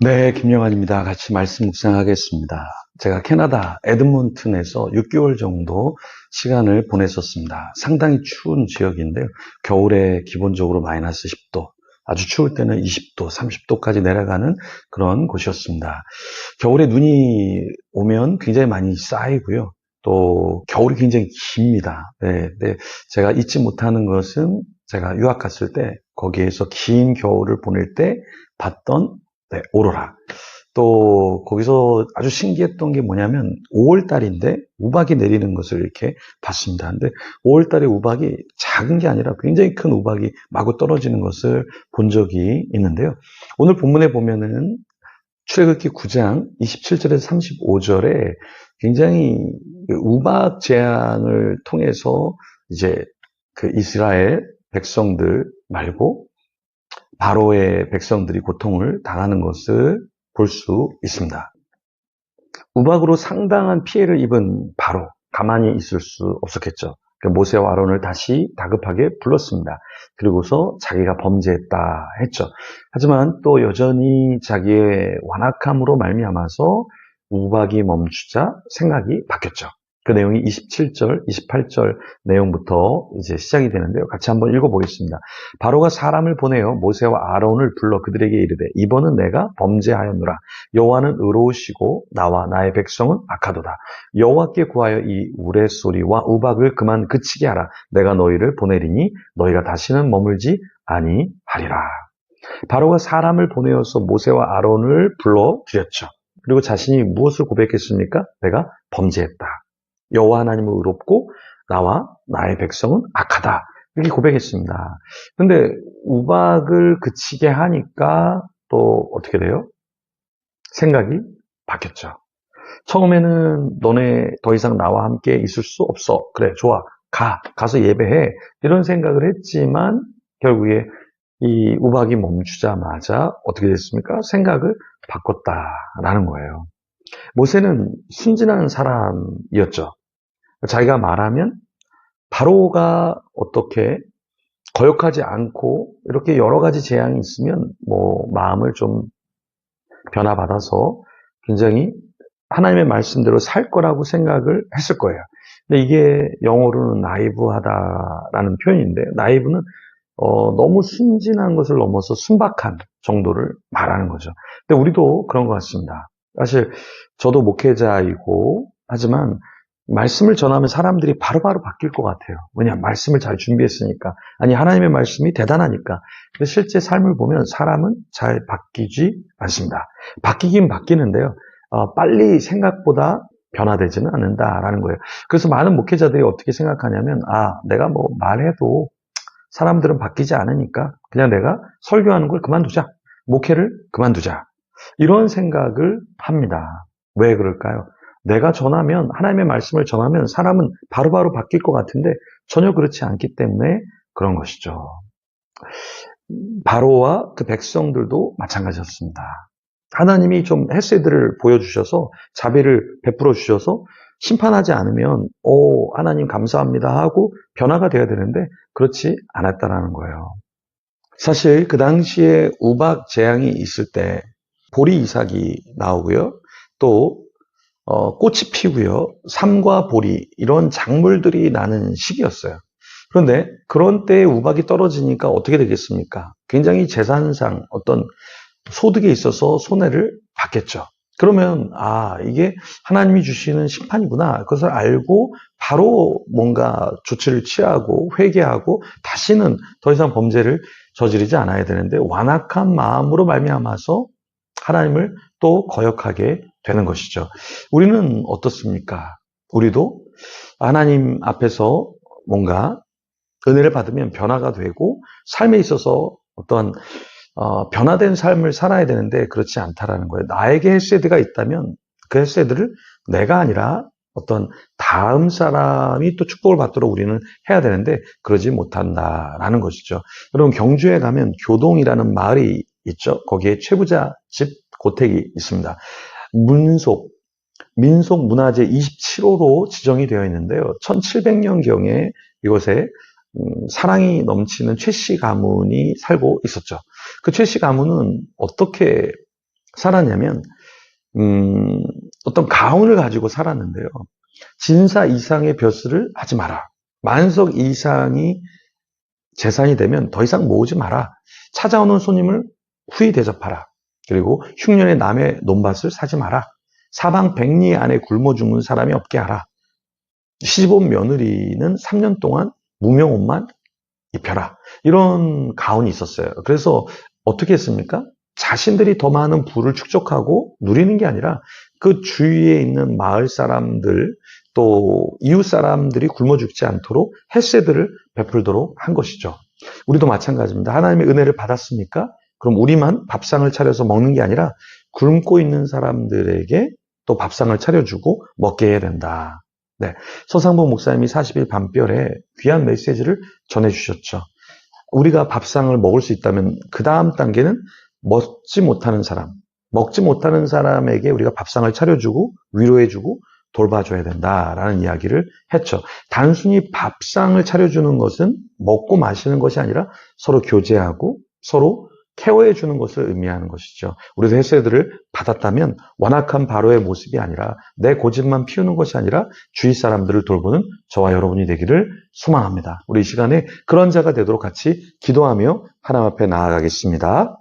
네, 김영환입니다. 같이 말씀 묵상하겠습니다. 제가 캐나다 에드몬튼에서 6개월 정도 시간을 보냈었습니다. 상당히 추운 지역인데요. 겨울에 기본적으로 마이너스 10도, 아주 추울 때는 20도, 30도까지 내려가는 그런 곳이었습니다. 겨울에 눈이 오면 굉장히 많이 쌓이고요. 또 겨울이 굉장히 깁니다. 네, 네, 제가 잊지 못하는 것은 제가 유학 갔을 때 거기에서 긴 겨울을 보낼 때 봤던 네, 오로라. 또 거기서 아주 신기했던 게 뭐냐면 5월 달인데 우박이 내리는 것을 이렇게 봤습니다. 근데 5월 달에 우박이 작은 게 아니라 굉장히 큰 우박이 마구 떨어지는 것을 본 적이 있는데요. 오늘 본문에 보면은 출애굽기 9장 27절에서 35절에 굉장히 그 우박 재앙을 통해서 이제 그 이스라엘 백성들 말고 바로의 백성들이 고통을 당하는 것을 볼 수 있습니다. 우박으로 상당한 피해를 입은 바로 가만히 있을 수 없었겠죠. 모세와 아론을 다시 다급하게 불렀습니다. 그리고서 자기가 범죄했다 했죠. 하지만 또 여전히 자기의 완악함으로 말미암아서 우박이 멈추자 생각이 바뀌었죠. 그 내용이 27절, 28절 내용부터 이제 시작이 되는데요. 같이 한번 읽어보겠습니다. 바로가 사람을 보내어 모세와 아론을 불러 그들에게 이르되 이번은 내가 범죄하였노라. 여호와는 의로우시고 나와 나의 백성은 악하도다. 여호와께 구하여 이 우레소리와 우박을 그만 그치게 하라. 내가 너희를 보내리니 너희가 다시는 머물지 아니하리라. 바로가 사람을 보내어서 모세와 아론을 불러 드렸죠. 그리고 자신이 무엇을 고백했습니까? 내가 범죄했다. 여호와 하나님은 의롭고 나와 나의 백성은 악하다. 이렇게 고백했습니다. 근데 우박을 그치게 하니까 또 어떻게 돼요? 생각이 바뀌었죠. 처음에는 너네 더 이상 나와 함께 있을 수 없어. 그래, 좋아. 가. 가서 예배해. 이런 생각을 했지만 결국에 이 우박이 멈추자마자 어떻게 됐습니까? 생각을 바꿨다라는 거예요. 모세는 순진한 사람이었죠. 자기가 말하면 바로가 어떻게 거역하지 않고 이렇게 여러 가지 재앙이 있으면 뭐 마음을 좀 변화받아서 굉장히 하나님의 말씀대로 살 거라고 생각을 했을 거예요. 근데 이게 영어로는 나이브하다라는 표현인데 나이브는 어, 너무 순진한 것을 넘어서 순박한 정도를 말하는 거죠. 근데 우리도 그런 것 같습니다. 사실 저도 목회자이고 하지만 말씀을 전하면 사람들이 바로바로 바로 바뀔 것 같아요. 왜냐, 말씀을 잘 준비했으니까. 아니, 하나님의 말씀이 대단하니까. 근데 실제 삶을 보면 사람은 잘 바뀌지 않습니다. 바뀌긴 바뀌는데요. 어, 빨리 생각보다 변화되지는 않는다라는 거예요. 그래서 많은 목회자들이 어떻게 생각하냐면, 아, 내가 뭐 말해도 사람들은 바뀌지 않으니까 그냥 내가 설교하는 걸 그만두자. 목회를 그만두자. 이런 생각을 합니다. 왜 그럴까요? 내가 전하면 하나님의 말씀을 전하면 사람은 바로바로 바로 바뀔 것 같은데 전혀 그렇지 않기 때문에 그런 것이죠. 바로와 그 백성들도 마찬가지였습니다. 하나님이 좀 헬세들을 보여주셔서 자비를 베풀어 주셔서 심판하지 않으면 오 하나님 감사합니다 하고 변화가 돼야 되는데 그렇지 않았다라는 거예요. 사실 그 당시에 우박 재앙이 있을 때 보리 이삭이 나오고요. 또 어, 꽃이 피고요. 삼과 보리 이런 작물들이 나는 시기였어요. 그런데 그런 때에 우박이 떨어지니까 어떻게 되겠습니까? 굉장히 재산상 어떤 소득에 있어서 손해를 받겠죠. 그러면 아 이게 하나님이 주시는 심판이구나 그것을 알고 바로 뭔가 조치를 취하고 회개하고 다시는 더 이상 범죄를 저지르지 않아야 되는데 완악한 마음으로 말미암아서 하나님을 또 거역하게 되는 것이죠. 우리는 어떻습니까? 우리도 하나님 앞에서 뭔가 은혜를 받으면 변화가 되고 삶에 있어서 어떤 어, 변화된 삶을 살아야 되는데 그렇지 않다라는 거예요. 나에게 헬세드가 있다면 그 헬세드를 내가 아니라 어떤 다음 사람이 또 축복을 받도록 우리는 해야 되는데 그러지 못한다라는 것이죠. 여러분 경주에 가면 교동이라는 마을이 있죠. 거기에 최부자 집 고택이 있습니다. 문속, 민속 문화재 27호로 지정이 되어 있는데요. 1700년경에 이곳에 음, 사랑이 넘치는 최씨 가문이 살고 있었죠. 그 최씨 가문은 어떻게 살았냐면, 음, 어떤 가훈을 가지고 살았는데요. 진사 이상의 벼슬을 하지 마라. 만석 이상이 재산이 되면 더 이상 모으지 마라. 찾아오는 손님을 후히 대접하라. 그리고 흉년의 남의 논밭을 사지 마라. 사방 백리 안에 굶어 죽는 사람이 없게 하라. 시집온 며느리는 3년 동안 무명옷만 입혀라. 이런 가훈이 있었어요. 그래서 어떻게 했습니까? 자신들이 더 많은 부를 축적하고 누리는 게 아니라 그 주위에 있는 마을 사람들 또 이웃 사람들이 굶어 죽지 않도록 햇새들을 베풀도록 한 것이죠. 우리도 마찬가지입니다. 하나님의 은혜를 받았으니까 그럼 우리만 밥상을 차려서 먹는 게 아니라 굶고 있는 사람들에게 또 밥상을 차려주고 먹게 해야 된다. 네. 서상복 목사님이 40일 밤별에 귀한 메시지를 전해주셨죠. 우리가 밥상을 먹을 수 있다면 그 다음 단계는 먹지 못하는 사람, 먹지 못하는 사람에게 우리가 밥상을 차려주고 위로해주고 돌봐줘야 된다라는 이야기를 했죠. 단순히 밥상을 차려주는 것은 먹고 마시는 것이 아니라 서로 교제하고 서로 케어해 주는 것을 의미하는 것이죠. 우리도 햇새들을 받았다면 완악한 바로의 모습이 아니라 내 고집만 피우는 것이 아니라 주위 사람들을 돌보는 저와 여러분이 되기를 소망합니다. 우리 이 시간에 그런 자가 되도록 같이 기도하며 하나님 앞에 나아가겠습니다.